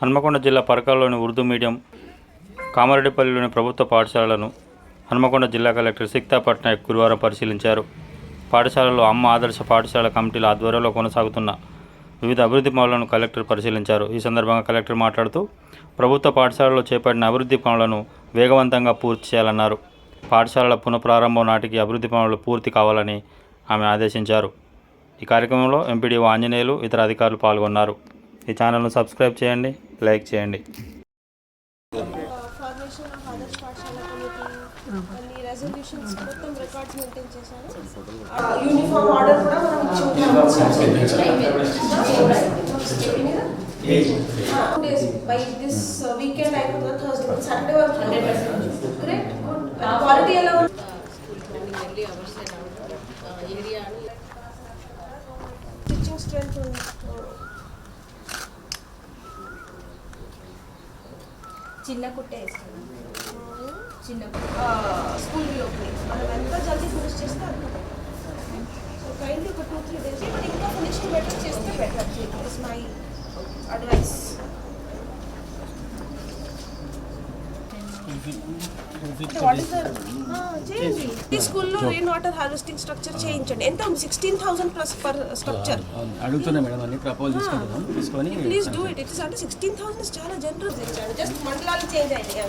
హన్మకొండ జిల్లా పరకాలలోని ఉర్దూ మీడియం కామారెడ్డిపల్లిలోని ప్రభుత్వ పాఠశాలలను హన్మకొండ జిల్లా కలెక్టర్ సిక్తా పట్నాయక్ గురువారం పరిశీలించారు. పాఠశాలలో అమ్మ ఆదర్శ పాఠశాల కమిటీల ఆధ్వర్యంలో కొనసాగుతున్న వివిధ అభివృద్ధి పనులను కలెక్టర్ పరిశీలించారు. ఈ సందర్భంగా కలెక్టర్ మాట్లాడుతూ ప్రభుత్వ పాఠశాలలో చేపట్టిన అభివృద్ధి పనులను వేగవంతంగా పూర్తి చేయాలన్నారు. పాఠశాలల పునఃప్రారంభం నాటికి అభివృద్ధి పనులు పూర్తి కావాలని ఆమె ఆదేశించారు. ఈ కార్యక్రమంలో ఎంపీడీఓ ఆంజనేయులు ఇతర అధికారులు పాల్గొన్నారు. ఈ ఛానల్ను సబ్స్క్రైబ్ చేయండి. లైక్ చేయండి. యూనిఫామ్ ఆర్డర్ కూడా మనం డేస్ బై దిస్ వీకెండ్ అయిపోతుంది థర్స్డే సండే వరకు హండ్రెడ్ పర్సెంట్ క్వాలిటీ ఎలా ఉంది? టీచింగ్ స్ట్రెంత్ చిన్న కుట్టే వేసుకున్నాం. చిన్న స్కూల్ రీఓపెనింగ్ మనం ఎంత జల్దీ ఫినిష్ చేస్తే అంత సో కైండ్ ఒక టూ త్రీ డేస్ బట్ ఇంకా ఫినిషింగ్ బెటర్ చేస్తే బెటర్ ఇస్ మై అడ్వైస్ ఈ స్కూల్లో రెయిన్ వాటర్ హార్వెస్టింగ్ స్ట్రక్చర్ చేయించండి. ఎంత sixteen thousand plus per structure అడుగుతున్నా మేడం అన్ని. ప్రపోజల్ తీసుకొని please do it it is అంటే సిక్స్టీన్ థౌసండ్ చాలా జనరల్ జస్ట్ మండలాలు చేంజ్ అయినాయి.